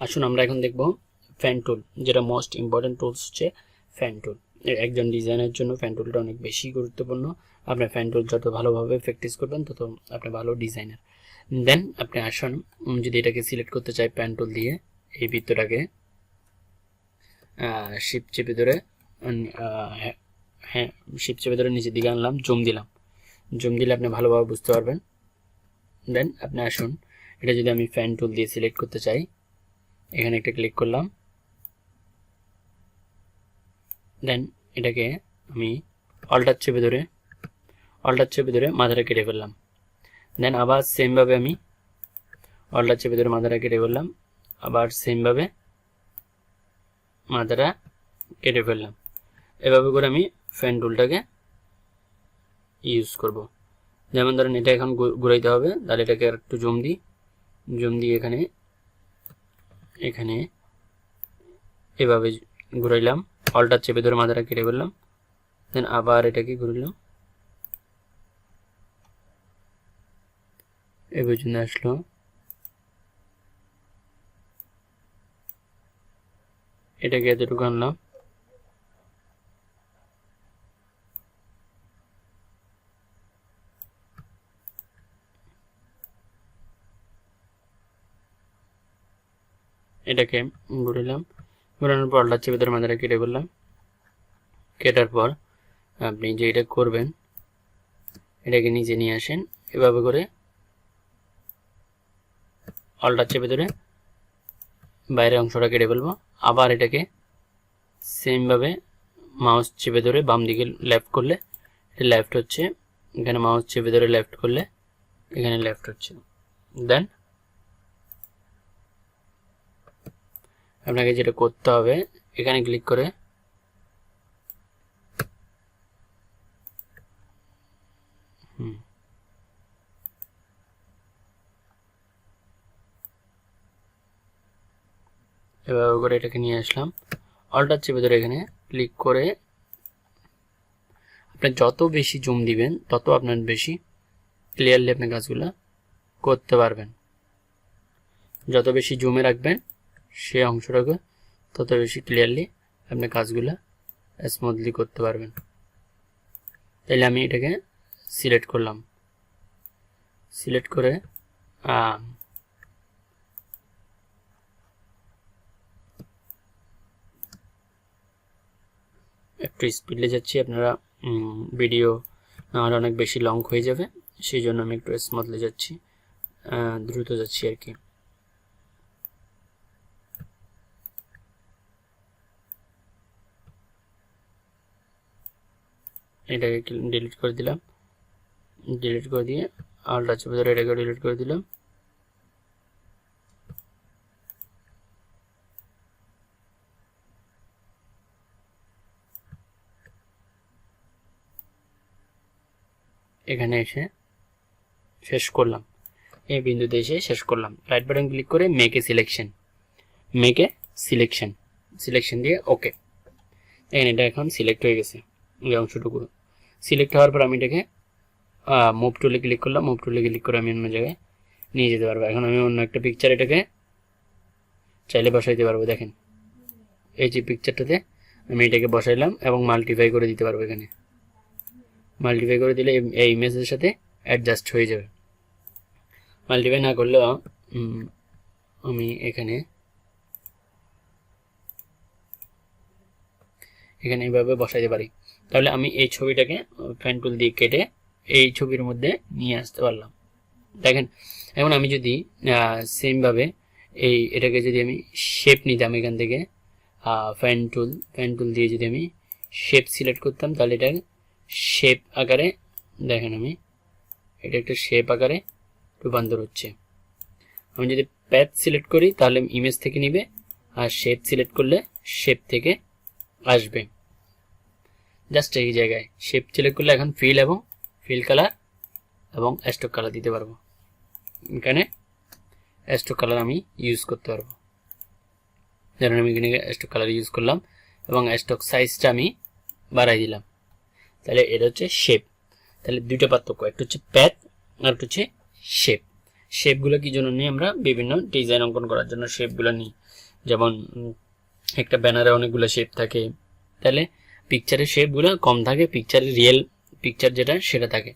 আসুন আমরা এখন দেখব ফ্যান টুল যেটা মোস্ট ইম্পর্টেন্ট টুলস হচ্ছে ফ্যান টুল একজন ডিজাইনের জন্য ফ্যান টুলটা অনেক বেশি গুরুত্বপূর্ণ। আপনার ফ্যান টুল যত ভালোভাবে প্র্যাকটিস করবেন, তত আপনি ভালো ডিজাইনার দেন আপনি আসুন যদি এটাকে সিলেক্ট করতে চাই প্যান টুল দিয়ে, এই বৃত্তটাকে শিপ চেপে ধরে হ্যাঁ শিপ চেপে ধরে নিচের দিকে আনলাম, জুম দিলাম। জুম দিলে আপনি ভালোভাবে বুঝতে পারবেন। দেন আপনি আসুন, এটা যদি আমি ফ্যান টুল দিয়ে সিলেক্ট করতে চাই এখানে একটা ক্লিক করলাম। দেন এটাকে আমি অল্টার চেপে ধরে অল্টার চেপে ধরে মাথাটা কেটে ফেললাম। দেন আবার সেমভাবে আমি অল্টার চেপে ধরে মাথাটা কেটে ফেললাম। আবার সেমভাবে মাথাটা কেটে ফেললাম। এভাবে করে আমি ফ্যান টুলটাকে ইউজ করব। যেমন ধরেন এটা এখন ঘুরাইতে হবে, তাহলে এটাকে একটু জুম দিই। জুম দিয়ে এখানে এখানে এভাবে ঘুরাইলাম। অল্টার চেপে ধরে মাথাটা কেটে ফেললাম। দেন আবার এটাকে ঘুরলাম এ পর্যন্ত আসলো। এটাকে এতটুকু আনলাম। এটাকে ঘুরালাম। ঘোরানোর পর আল্লাহ চেপে মাথাটা কেটে ফেললাম। কেটার পর আপনি যে এটা করবেন, এটাকে নিচে নিয়ে আসেন। এভাবে করে অলটা চেপে ধরে বাইরের অংশটা কেটে ফেলব। আবার এটাকে সেমভাবে মাউস চেপে ধরে বাম দিকে লেফট করলে, এটা লেফট হচ্ছে। এখানে মাউস চেপে ধরে লেফট করলে, এখানে লেফট হচ্ছে। দেন আপনাকে যেটা করতে হবে, এখানে ক্লিক করে। এভাবে করে এটাকে নিয়ে আসলাম অল্টার চেপে ধরে এখানে ক্লিক করে আপনি যত বেশি জুম দিবেন, তত আপনার বেশি ক্লিয়ারলি আপনি কাজগুলো করতে পারবেন যত বেশি জুমে রাখবেন সে অংশটাকে তত বেশি ক্লিয়ারলি আপনি কাজগুলো স্মুথলি করতে পারবেন। তাইলে আমি এটাকে সিলেক্ট করলাম। সিলেক্ট করে একটু স্পিডে যাচ্ছি, আপনারা ভিডিও আমার অনেক বেশি লং হয়ে যাবে, সেই জন্য আমি একটু স্মুথলি যাচ্ছি দ্রুত যাচ্ছি আর কি। এটাকে ডিলিট করে দিলাম। ডিলিট করে দিয়ে আলটা চেপে ধরে এটাকে ডিলিট করে দিলাম। এখানে এসে শেষ করলাম। এই বিন্দুতে এসে শেষ করলাম। রাইট বাটন ক্লিক করে make selection make selection selection দিয়ে ওকে এখানে এটা এখন সিলেক্ট হয়ে গেছে। এই অংশটুকু। সিলেক্ট হওয়ার পর আমি এটাকে মুভ টুলে ক্লিক করলাম মুভ টুলে ক্লিক করে আমি অন্য জায়গায় নিয়ে যেতে পারব। এখন আমি অন্য একটা পিকচার এটাকে চাইলে বসাইতে পারব, দেখেন। এই যে পিকচারটাতে আমি এটাকে বসাইলাম এবং মাল্টিফাই করে দিতে পারব এখানে। মাল্টিফাই করে দিলে এই- ইমেজের সাথে অ্যাডজাস্ট হয়ে যাবে। মাল্টিফাই না করলেও আমি এখানে এখানে এইভাবে বসাইতে পারি। তাহলে আমি এই ছবিটাকে ফ্যান টুল দিয়ে কেটে এই ছবির মধ্যে নিয়ে আসতে পারলাম। দেখেন, এখন আমি যদি সেমভাবে এই এটাকে যদি আমি শেপ নিতাম এখান থেকে ফ্যান টুল ফ্যান টুল দিয়ে যদি আমি শেপ সিলেক্ট করতাম, তাহলে এটা শেপ আকারে, দেখেন আমি, এটা একটা শেপ আকারে রূপান্তর হচ্ছে। আমি যদি প্যাথ সিলেক্ট করি, তাহলে ইমেজ থেকে নিবে, আর শেপ সিলেক্ট করলে শেপ থেকে আসবে। জাস্ট এই জায়গায় শেপ সিলেক্ট করলে এখন ফিল এবং ফিল কালার এবং স্টক কালার দিতে পারব। এখানে স্টক কালার আমি ইউজ করতে পারব। ধরুন আমি এখানে স্টক কালার ইউজ করলাম এবং স্টক সাইজটা আমি বাড়াই দিলাম। তাহলে এটা হচ্ছে শেপ তাহলে দুইটা পার্থক্য, একটা হচ্ছে প্যাথ আর একটা হচ্ছে শেপ শেপগুলো কি জন্য নিই আমরা? বিভিন্ন ডিজাইন অঙ্কন করার জন্য শেপগুলো নিই। যেমন একটা ব্যানারে অনেকগুলো শেপ থাকে। তাহলে পিকচারের শেপগুলো কম থাকে পিকচারের রিয়েল পিকচার যেটা, সেটা থাকে।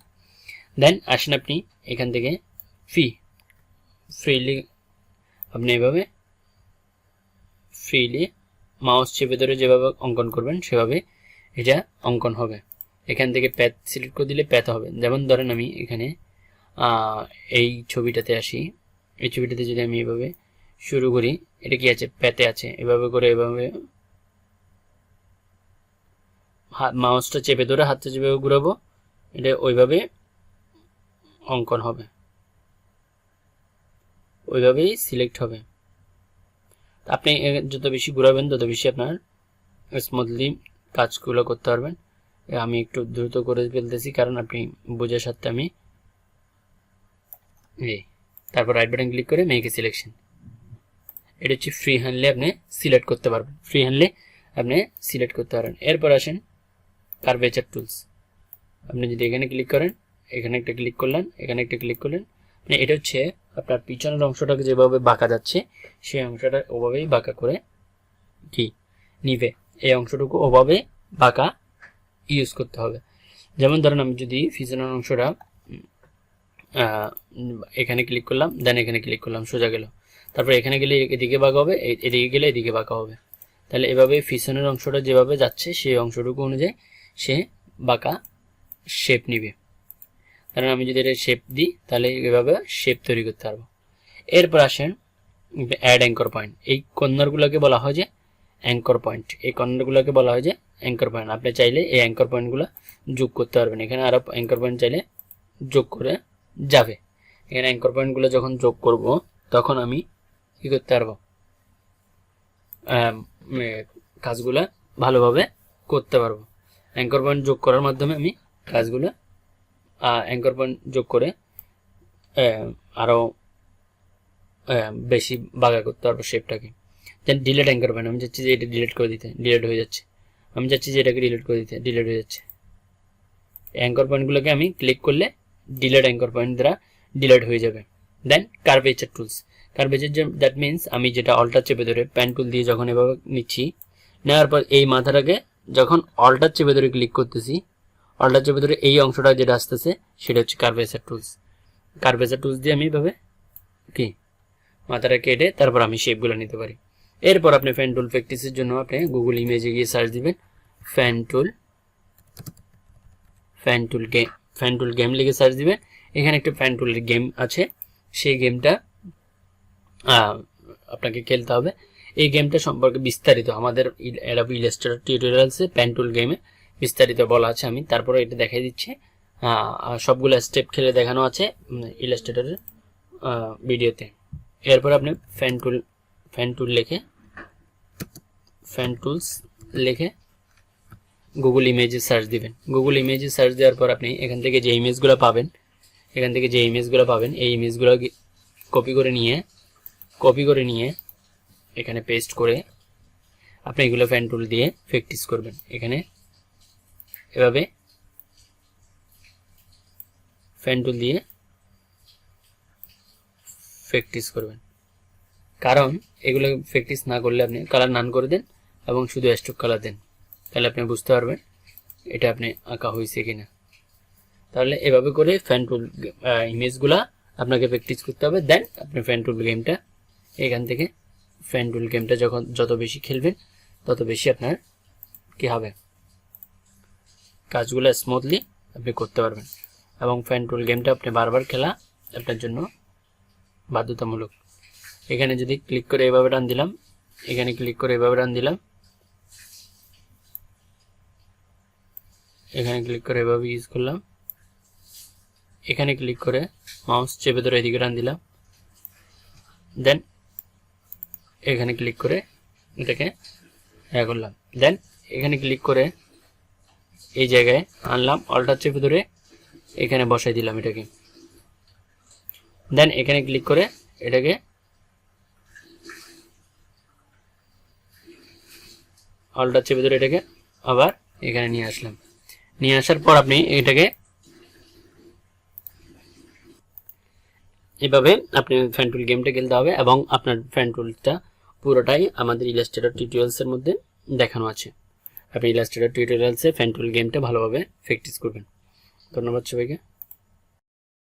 দেন আসেন আপনি এখান থেকে ফ্রি ফ্রিলি আপনি এভাবে ফ্রিলি মাউস চেপে ধরে যেভাবে অঙ্কন করবেন, সেভাবে এটা অঙ্কন হবে। এখান থেকে প্যাথ সিলেক্ট করে দিলে প্যাথ হবে। যেমন ধরেন আমি এখানে এই ছবিটাতে আসি। এই ছবিটাতে যদি আমি এভাবে শুরু করি, এটা কি আছে? প্যাতে আছে। এভাবে করে এভাবে হাত মাউসটা চেপে ধরে হাতটা যেভাবে ঘুরাবো, এটা ওইভাবে অঙ্কন হবে। ওইভাবেই সিলেক্ট হবে। আপনি যত বেশি ঘুরাবেন, তত বেশি আপনার স্মুথলি কাজগুলো করতে পারবেন। আমি একটু দ্রুত করে ফেলতেছি, কারণ আপনি বোঝার সাথে আমি তারপর রাইট বাটন ক্লিক করে মেয়েকে সিলেকশন এটা হচ্ছে ফ্রি হ্যান্ডলে আপনি সিলেক্ট করতে পারবেন। ফ্রি হ্যান্ডলে আপনি সিলেক্ট করতে পারেন। এরপর আসেন কার্ভেচার টুলস আপনি যদি এখানে ক্লিক করেন, এখানে একটা ক্লিক করলেন, এখানে একটা ক্লিক করলেন মানে এটা হচ্ছে আপনার পিছনের অংশটাকে যেভাবে বাঁকা যাচ্ছে, সেই অংশটা ওভাবেই বাঁকা করে কি নিবে। এই অংশটুকু ওভাবে বাঁকা ইউজ করতে হবে। যেমন ধরেন আমি যদি পিছনের অংশটা এখানে ক্লিক করলাম দেন এখানে ক্লিক করলাম, সোজা গেল। তারপর এখানে গেলে এদিকে বাঁকা হবে এদিকে গেলে এদিকে বাঁকা হবে। তাহলে এভাবে পিছনের অংশটা যেভাবে যাচ্ছে, সেই অংশটুকু অনুযায়ী সে বাঁকা শেপ নিবে। কারণ আমি যদি এটা শেপ দিই, তাহলে এভাবে শেপ তৈরি করতে পারব। এরপর আসেন অ্যাড অ্যাঙ্কর পয়েন্ট এই কর্নারগুলোকে বলা হয় যে অ্যাঙ্কর পয়েন্ট এই কর্নারগুলোকে বলা হয় যে অ্যাঙ্কর পয়েন্ট আপনি চাইলে এই অ্যাঙ্কর পয়েন্টগুলো যোগ করতে পারবেন। এখানে আরও অ্যাঙ্কর পয়েন্ট চাইলে যোগ করে যাবে। এখানে অ্যাঙ্কর পয়েন্টগুলো যখন যোগ করব, তখন আমি কী করতে পারব? কাজগুলো ভালোভাবে করতে পারব। অ্যাঙ্কর পয়েন্ট যোগ করার মাধ্যমে আমি কাজগুলো অ্যাঙ্কর পয়েন্ট যোগ করে আরও বেশি বাগা করতে পারব শেপটাকে দেন ডিলেট অ্যাঙ্কর পয়েন্ট আমি চাচ্ছি যে এটা ডিলেট করে দিতে ডিলেট হয়ে যাচ্ছে। আমি চাচ্ছি যে এটাকে ডিলেট করে দিতে ডিলেট হয়ে যাচ্ছে। অ্যাঙ্কর পয়েন্টগুলোকে আমি ক্লিক করলে ডিলেট অ্যাঙ্কর পয়েন্ট দ্বারা ডিলেট হয়ে যাবে। Then curvature tools curvature that means আমি যেটা অল্টার চেপে ধরে প্যান টুল দিয়ে যখন এভাবে নিচ্ছি, নেওয়ার পর এই মাথাটাকে যখন অল্টার চেপে ধরে ক্লিক করতেছি অল্টার চেপে ধরে এই অংশটা যেটা আসতেছে, সেটা হচ্ছে কার্ভেচার টুলস কার্ভেচার টুলস দিয়ে আমি এভাবে কি? মাথাটা কেটে তারপর আমি শেপগুলো নিতে পারি। এরপর আপনি ফ্যান টুল প্র্যাকটিসের জন্য আপনি গুগল ইমেজে গিয়ে সার্চ দিবেন fan tool fan tool game fan tool game লিখে সার্চ দিবেন। এখানে একটা ফ্যান টুলের গেম আছে। সেই গেমটা আপনাকে খেলতে হবে। এই গেমটা সম্পর্কে বিস্তারিত আমাদের টিউটোরিয়ালসে প্যান টুল গেমে বিস্তারিত বলা আছে আমি। তারপরে এটা দেখাই দিচ্ছি। সবগুলো স্টেপ খেলে দেখানো আছে ইলাস্ট্রেটরের ভিডিওতে এরপর আপনি ফ্যান টুল ফ্যান টুল লিখে ফ্যান টুলস লিখে গুগল ইমেজে সার্চ দিবেন। গুগল ইমেজে সার্চ দেওয়ার পর আপনি এখান থেকে যে ইমেজগুলো পাবেন, এখান থেকে যে ইমেজগুলো পাবেন, এই ইমেজগুলো কপি করে নিয়ে কপি করে নিয়ে এখানে পেস্ট করে আপনি এগুলো ফ্যান টুল দিয়ে প্র্যাকটিস করবেন। এখানে এভাবে ফ্যান টুল দিয়ে প্র্যাকটিস করবেন। কারণ এগুলো প্র্যাকটিস না করলে আপনি কালার নান করে দেন এবং শুধু স্টক কালার দেন। তাহলে আপনি বুঝতে পারবেন এটা আপনি আঁকা হয়েছে কিনা। তাহলে এভাবে করে ফ্যান টুল ইমেজগুলা আপনাকে প্র্যাকটিস করতে হবে। দেন আপনি ফ্যান টুল গেমটা এখান থেকে ফ্যান টুল গেমটা যখন যত বেশি খেলবেন তত বেশি আপনার কি হবে? কাজগুলো স্মুথলি আপনি করতে পারবেন। এবং ফ্যান টুল গেমটা আপনি বারবার খেলা আপনার জন্য বাধ্যতামূলক। এখানে যদি ক্লিক করে এভাবে রান দিলাম, এখানে ক্লিক করে এভাবে রান দিলাম, এখানে ক্লিক করে এভাবে ইউজ করলাম, এখানে ক্লিক করে মাউস চেপে ধরে এদিকে রান দিলাম। দেন এখানে ক্লিক করে এটাকে হ্যাঁ করলাম। দেন এখানে ক্লিক করে এই জায়গায় আনলাম অল্টার চেপে ধরে এখানে বসাই দিলাম এটাকে। দেন এখানে ক্লিক করে এটাকে অল্টার চেপে ধরে এটাকে আবার এখানে নিয়ে আসলাম। নিয়ে আসার পর আপনি এটাকে এভাবে আপনি ফ্যান টুল গেমটা খেলতে হবে এবং আপনার ফ্যান টুলটা পুরোটাই আমাদের ইলাস্ট্রেটর টিউটোরিয়ালসের মধ্যে দেখানো আছে। আপনি ইলাস্ট্রেটর টিউটোরিয়ালসে ফ্যান টুল গেমটা ভালোভাবে প্র্যাকটিস করবেন। ধন্যবাদ সবাইকে।